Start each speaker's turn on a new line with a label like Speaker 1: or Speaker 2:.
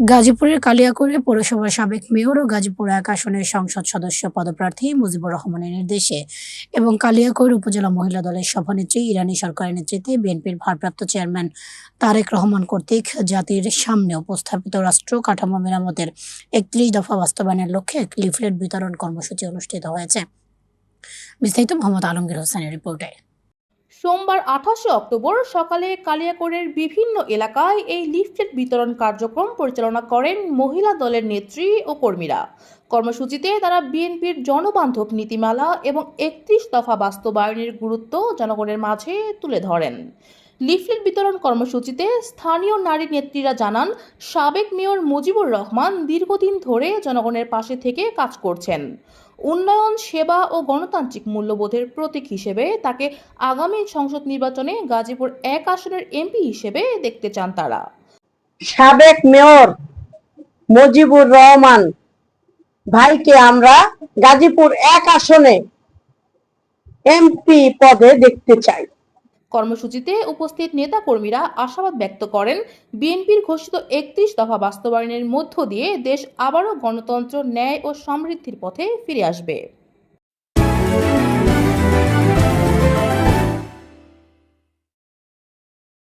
Speaker 1: গাজীপুরের কালিয়াকৈরে পৌরসভার সাবেক মেয়র ও গাজীপুর এক আসনের সংসদ সদস্য পদপ্রার্থী মুজিবুর রহমানের নির্দেশে এবং কালিয়াকৈর উপজেলা মহিলা দলের সভানেত্রী ইরানি সরকারের নেতৃত্বে বিএনপির ভারপ্রাপ্ত চেয়ারম্যান তারেক রহমান কর্তৃক জাতির সামনে উপস্থাপিত রাষ্ট্র কাঠামো মেরামতের একত্রিশ দফা বাস্তবায়নের লক্ষ্যে এক লিফলেট বিতরণ কর্মসূচি অনুষ্ঠিত হয়েছে। বিস্তারিত মোহাম্মদ আলমগীর হোসেনের রিপোর্টে।
Speaker 2: সোমবার আঠাশে অক্টোবর সকালে কালিয়াকোড়ের বিভিন্ন এলাকায় এই লিফলেট বিতরণ কার্যক্রম পরিচালনা করেন মহিলা দলের নেত্রী ও কর্মীরা। কর্মসূচিতে তারা বিএনপির জনবান্ধব নীতিমালা এবং একত্রিশ দফা বাস্তবায়নের গুরুত্ব জনগণের মাঝে তুলে ধরেন। লিফলেট বিতরণ কর্মসূচিতে স্থানীয় নারী নেত্রীরা জানান, সাবেক মেয়র মুজিবুর রহমান দীর্ঘদিন ধরে জনগণের পাশে থেকে কাজ করছেন। উন্নয়ন, সেবা ও গণতান্ত্রিক মূল্যবোধের প্রতীক হিসেবে তাকে আগামী সংসদ নির্বাচনে গাজীপুর এক আসনের এমপি হিসেবে দেখতে চান তারা।
Speaker 3: সাবেক মেয়র মুজিবুর রহমান ভাইকে আমরা গাজীপুর এক আসনে এমপি পদে দেখতে চাই।
Speaker 2: কর্মসূচিতে উপস্থিত নেতাকর্মীরা আশাবাদ ব্যক্ত করেন, বিএনপির ঘোষিত একত্রিশ দফা বাস্তবায়নের মধ্য দিয়ে দেশ আবারও গণতন্ত্র, ন্যায় ও সমৃদ্ধির পথে ফিরে আসবে।